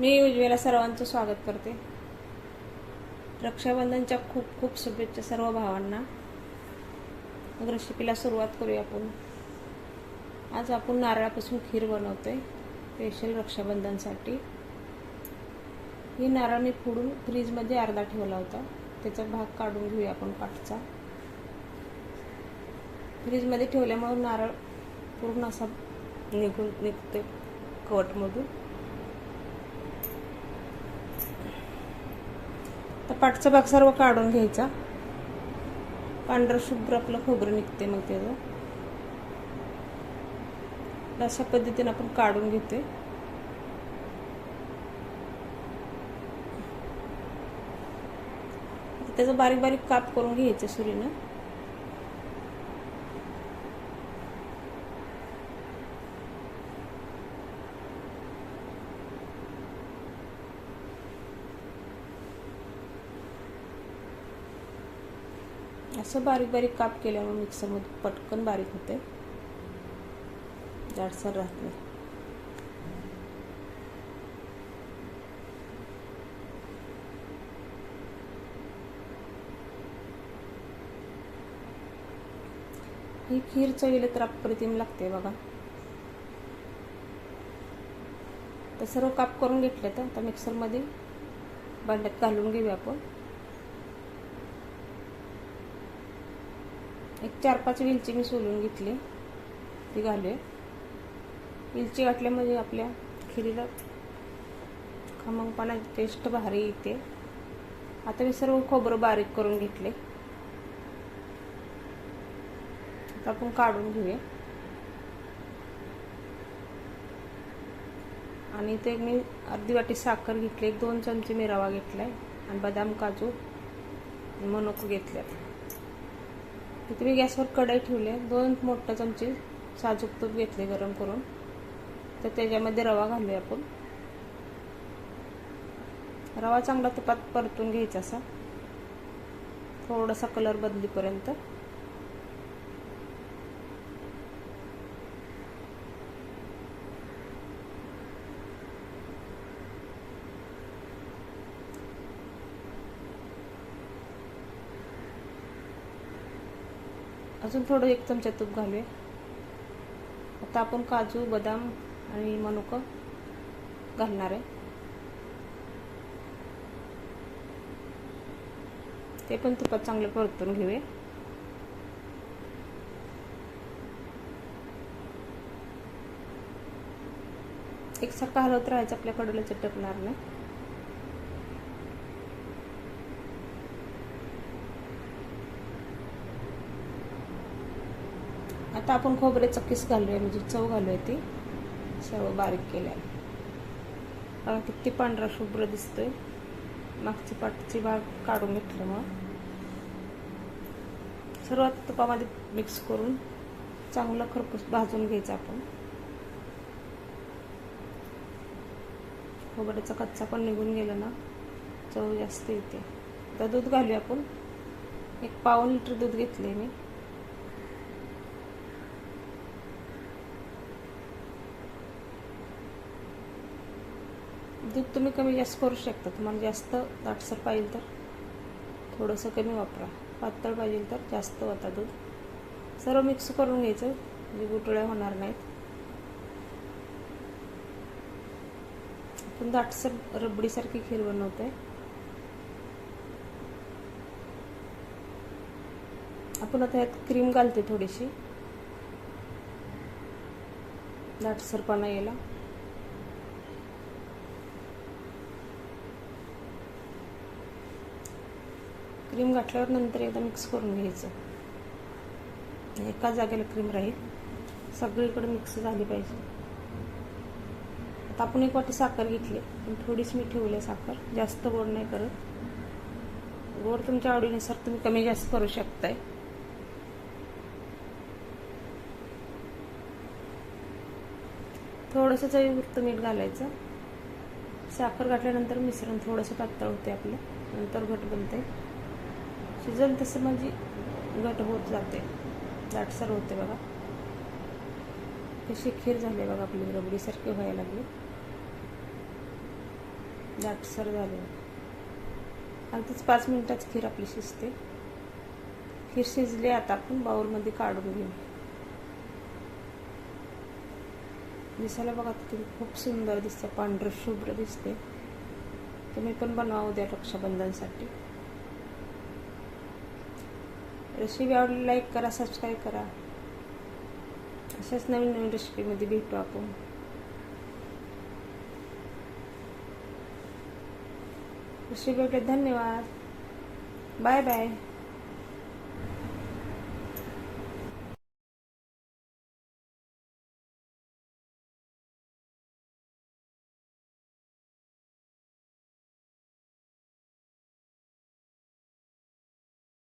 मी उज्ज्वला सर्वांचं स्वागत करते. रक्षाबंधनच्या खूप खूप शुभेच्छा सर्व भावांना. मग रेसिपीला सुरुवात करूया आपण. आज आपण नारळापासून खीर बनवतोय स्पेशल रक्षाबंधनसाठी. ही नारळ मी फोडून फ्रीजमध्ये अर्धा ठेवला होता. त्याचा भाग काढून घेऊया आपण पाठचा. फ्रीजमध्ये ठेवल्यामुळे नारळ पूर्ण असा निघून निघतोय कवटमधून. तर पाठचा भाग सर्व काढून घ्यायचा. पांढरं शुभ्र आपलं खोबरं निघते मग त्याचं. अशा पद्धतीने आपण काढून घेते त्याचं बारीक बारीक काप करून घ्यायचं सुरीनं. असं बारीक बारीक काप केल्यामुळे मिक्सरमध्ये पटकन बारीक होते. जाडसर राहत नाही. ही खीर चवीला तर अप्रतिम लागते बघा. तर सर्व काप करून घेतले तर आता मिक्सरमध्ये भांड्यात घालून घेऊया आपण. एक चार पाच वेलची मी सोलून घेतली. ती घालूया. वेलची घातल्यामध्ये आपल्या खिरीला खमंगपणा टेस्ट भारी येते. आता मी सर्व खोबरं बारीक करून घेतले. आता आपण काढून घेऊया. आणि ते मी अर्धी वाटी साखर घेतली एक दोन चमचे मिरावा घेतला घेतलाय आणि बदाम काजू मनुक घेतल्यात. तिथे मी गॅसवर कढई ठेवले दोन मोठं चमचे साजूक तूप घेतले गरम करून. तर त्याच्यामध्ये रवा घालूया आपण. रवा चांगला तुपात परतून घ्यायचा असा. थोडासा कलर बदलीपर्यंत. अजून थोडं एक चमचा तूप घालूया. आता आपण काजू बदाम आणि मनुक घालणार आहे. ते पण तुपात चांगलं परतून घेऊया. एकसारखं हलवत राहायचं आपल्या कडूला चटकणार नाही. आता आपण खोबऱ्याचा किस घालूया म्हणजे चव घालूया ती. सर्व बारीक केल्या बघा किती पांढरा शुभ्र दिसतोय. मागची पाठची भाग काढून घेतलं मग. सर्वात तुपामध्ये मिक्स करून चांगला खरपूस भाजून घ्यायचं आपण. खोबऱ्याचा कच्चा पण निघून गेला ना चव जास्त येते. तर दूध घालूया आपण. एक पाऊन लिटर दूध घेतले मी. दूध तुम्ही कमी जास्त करू शकता. तुम्हाला जास्त दाटसर पाहिजे तर थोडंसं कमी वापरा. पातळ पाहिजे तर जास्त होता दूध. सर्व मिक्स करून घ्यायचं. म्हणजे गुटळ्या होणार नाहीत. आपण दाटसर रबडीसारखी खीर बनवते आपण आता यात क्रीम घालते थोडीशी. दाटसरपणा यायला. क्रीम घातल्यावर नंतर एकदा मिक्स करून घ्यायचं. एका जागेला क्रीम राहील. सगळीकडे मिक्स झाली पाहिजे. आता आपण एक वाटी साखर घेतली. पण थोडीच मी ठेवली साखर. जास्त गोड नाही करत. गोड तुमच्या आवडीनुसार तुम्ही कमी जास्त करू शकताय. थोडंसं चवीपुरतं मीठ घालायचं. साखर घातल्यानंतर मिश्रण थोडंसं पातळ होते आपलं. नंतर घट बनते शिजल तसं म्हणजे घट होत जाते. दाटसर होते बघा. कशी खीर झाली बघा आपली रबडीसारखी व्हायला लागली. दाटसर झाले. अगदीच पाच मिनिटात खीर आपली शिजते. खीर शिजली आता आपण बाउलमध्ये काढून घेऊ. दिसायला बघा किती खूप सुंदर दिसते पांढरं शुभ्र दिसते. तुम्ही पण बनवा उद्या रक्षाबंधनसाठी. रेसिपी आवडली लाईक करा सबस्क्राईब करा. अशाच नवीन नवीन रेसिपीमध्ये भेटू आपण. रेसिपी धन्यवाद. Bye bye